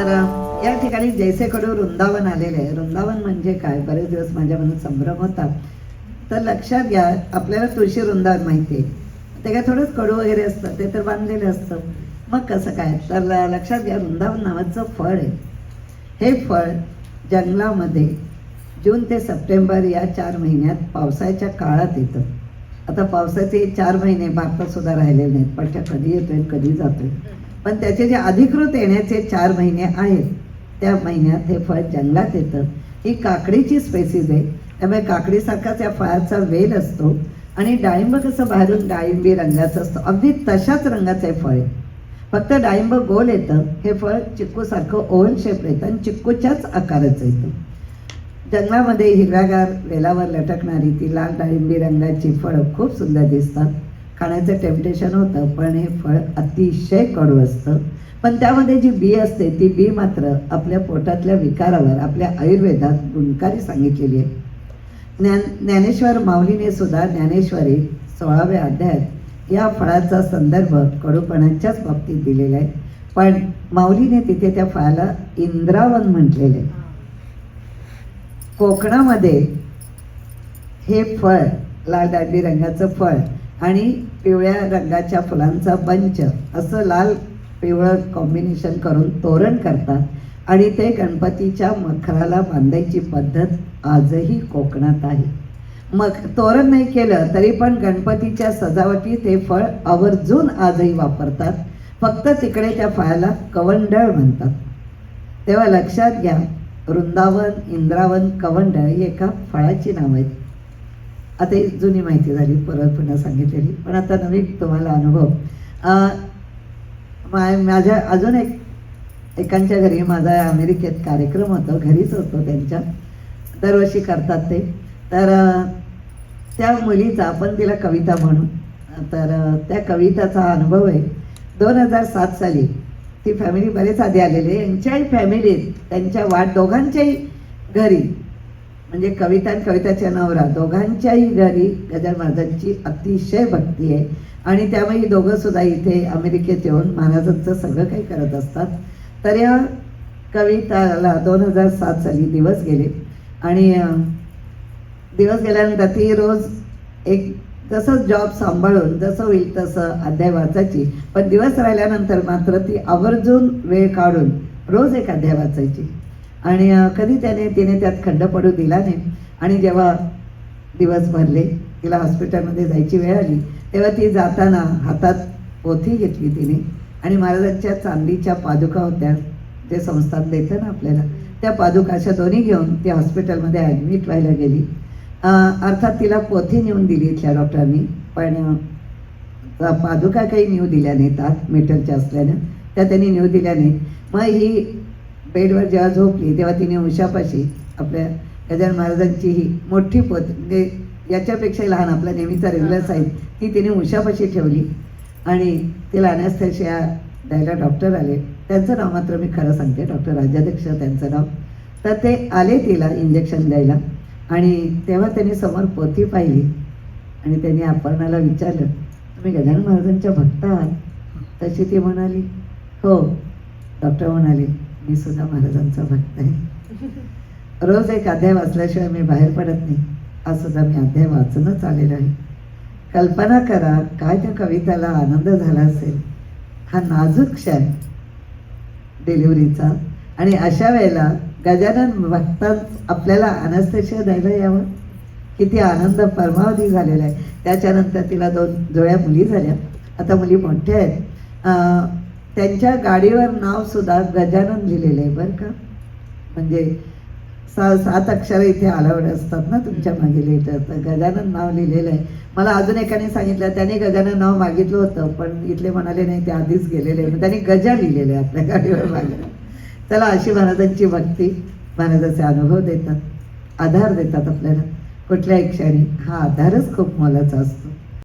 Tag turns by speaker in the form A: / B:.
A: तर या ठिकाणी जैसे कडू वृंदावन आलेले आहे. वृंदावन म्हणजे काय? बरेच दिवस माझ्या मनात संभ्रम होता. तर लक्षात घ्या आपल्याला तुळशी वृंदावन माहिती आहे. ते काय थोडंच कडू वगैरे असतं ते तर बांधलेलं असतं. मग कसं काय? तर लक्षात घ्या वृंदावन नावाचं फळ आहे. हे फळ जंगलामध्ये जून ते सप्टेंबर या चार महिन्यात पावसाच्या काळात येतं. आता पावसाचे चार महिने भारतात सुद्धा राहिलेले नाहीत पट्ट्या कधी येतोय कधी जातोय. पण त्याचे जे अधिकृत येण्याचे चार महिने आहेत त्या महिन्यात हे फळ जंगलात येतं. ही काकडीची स्पेसिस आहे. त्यामुळे काकडीसारखाच या फळाचा वेल असतो आणि डाळिंब कसं बाहेरून डाळिंबी रंगाचं असतं. अगदी तशाच रंगाचं हे फळ आहे. फक्त डाळिंब गोल येतं हे फळ चिक्कूसारखं ओव्हल शेप येतं आणि चिक्कूच्याच आकाराचं येतं. जंगलामध्ये हिरव्यागार वेलावर लटकणारी ती लाल डाळिंबी रंगाची फळं खूप सुंदर दिसतात. खाण्याचं टेम्पटेशन होतं पण हे फळ अतिशय कडू असतं. पण त्यामध्ये जी बी असते ती बी मात्र आपल्या पोटातल्या विकारावर आपल्या आयुर्वेदात गुणकारी सांगितलेली आहे. ज्ञान ज्ञानेश्वर माऊलीने सुद्धा ज्ञानेश्वरी सोळाव्या अध्यायात या फळाचा संदर्भ कडूपणाच्याच बाबतीत दिलेला आहे. पण माऊलीने तिथे त्या फळाला इंद्रावन म्हटलेलं आहे. कोकणामध्ये हे फळ लाल डांबी रंगाचं फळ आणि पिवळ्या रंगाच्या फुलांचा बंच असं लाल पिवळं कॉम्बिनेशन करून तोरण करतात. आणि ते गणपतीच्या मखराला बांधायची पद्धत आजही कोकणात आहे. मग तोरण नाही केलं तरी पण गणपतीच्या सजावटीत हे फळ आवर्जून आजही वापरतात. फक्त तिकडे त्या फळाला कवंडळ म्हणतात. तेव्हा लक्षात घ्या वृंदावन इंद्रावन कवंडळ ही एका फळाची नावं आहेत. आता ही जुनी माहिती झाली परत पुन्हा सांगितलेली. पण आता नवीन तुम्हाला अनुभव. मा माझ्या अजून एक एकांच्या घरी माझा अमेरिकेत कार्यक्रम होतो घरीच होतो त्यांच्या. दरवर्षी करतात ते. तर त्या मुलीचा आपण तिला कविता म्हणू तर त्या कविताचा अनुभव आहे. दोन हजार सात साली ती फॅमिली बरेच आधी आलेली आहे. यांच्याही फॅमिलीत त्यांच्या वाट दोघांच्याही घरी. म्हणजे कविता आणि कविताच्या नवरा दोघांच्याही घरी गजर महाराजांची अतिशय भक्ती आहे. आणि त्यामुळे ही दोघं सुद्धा इथे अमेरिकेत येऊन महाराजांचं सगळं काही करत असतात. तर या कविताला दोन हजार सात साली दिवस गेले. आणि दिवस गेल्यानंतर ती रोज एक तसंच जॉब सांभाळून जसं होईल तसं अध्याय वाचायची. पण दिवस राहिल्यानंतर मात्र ती आवर्जून वेळ काढून रोज एक अध्याय वाचायची. आणि कधी त्याने तिने त्यात खंड पडू दिला नाही. आणि जेव्हा दिवस भरले तिला हॉस्पिटलमध्ये जायची वेळ आली तेव्हा ती जाताना हातात पोथी घेतली तिने. आणि महाराजांच्या चांदीच्या पादुका होत्या जे संस्थान देतं ना आपल्याला त्या पादुका अशा दोन्ही घेऊन ती हॉस्पिटलमध्ये ॲडमिट व्हायला गेली. अर्थात तिला पोथी नेऊन दिली इथल्या डॉक्टरांनी पण पादुका काही नेऊ दिल्या नाहीत आत मीटरच्या असल्यानं. त्या त्यांनी नेऊ दिल्या नाही मग ही बेडवर जेव्हा झोपली तेव्हा तिने उषापाशी आपल्या गजानन महाराजांची ही मोठी पोत म्हणजे याच्यापेक्षा लहान आपला नेहमीचा रेग्युलर साईज ती तिने उषापाशी ठेवली. आणि तिला अनॅस्थेशिया द्यायला डॉक्टर आले. त्यांचं नाव मात्र मी खरं सांगते डॉक्टर राज्याध्यक्ष त्यांचं नाव. तर ते आले तिला इंजेक्शन द्यायला. आणि तेव्हा त्यांनी समोर पोथी पाहिली. आणि त्यांनी अपर्णाला विचारलं तुम्ही गजानन महाराजांच्या भक्त आहात तशी ती म्हणाली हो. डॉक्टर म्हणाले मी सुद्धा महाराजांचा भक्त आहे. रोज एक अध्याय वाचल्याशिवाय मी बाहेर पडत नाही. आज सुद्धा मी अध्याय वाचूनच आलेलो आहे. कल्पना करा काय त्या कविताला आनंद झाला असेल? हा नाजूक क्षण डिलिव्हरीचा आणि अशा वेळेला गजानन भक्तां आपल्याला अनस्थेशिया द्यायला यावं? किती आनंद परमावधी झालेला आहे. त्याच्यानंतर तिला दोन जुळ्या मुली झाल्या. आता मुली मोठ्या आहेत. त्यांच्या गाडीवर नावसुद्धा गजानन लिहिलेलं आहे बरं का? म्हणजे सा सात अक्षरं इथे अलावड असतात ना तुमच्या मागे लिहिलं तर गजानन नाव लिहिलेलं आहे. मला अजून एकाने सांगितलं त्याने गजानन नाव मागितलं होतं पण इथले म्हणाले नाही ते आधीच गेलेले आहे. मग त्यांनी गजा लिहिलेले आहे आपल्या गाडीवर मागे. चला अशी महाराजांची भक्ती महाराजाचे अनुभव देतात आधार देतात आपल्याला. कुठल्याही क्षणी. हा आधारच खूप मोलाचा असतो.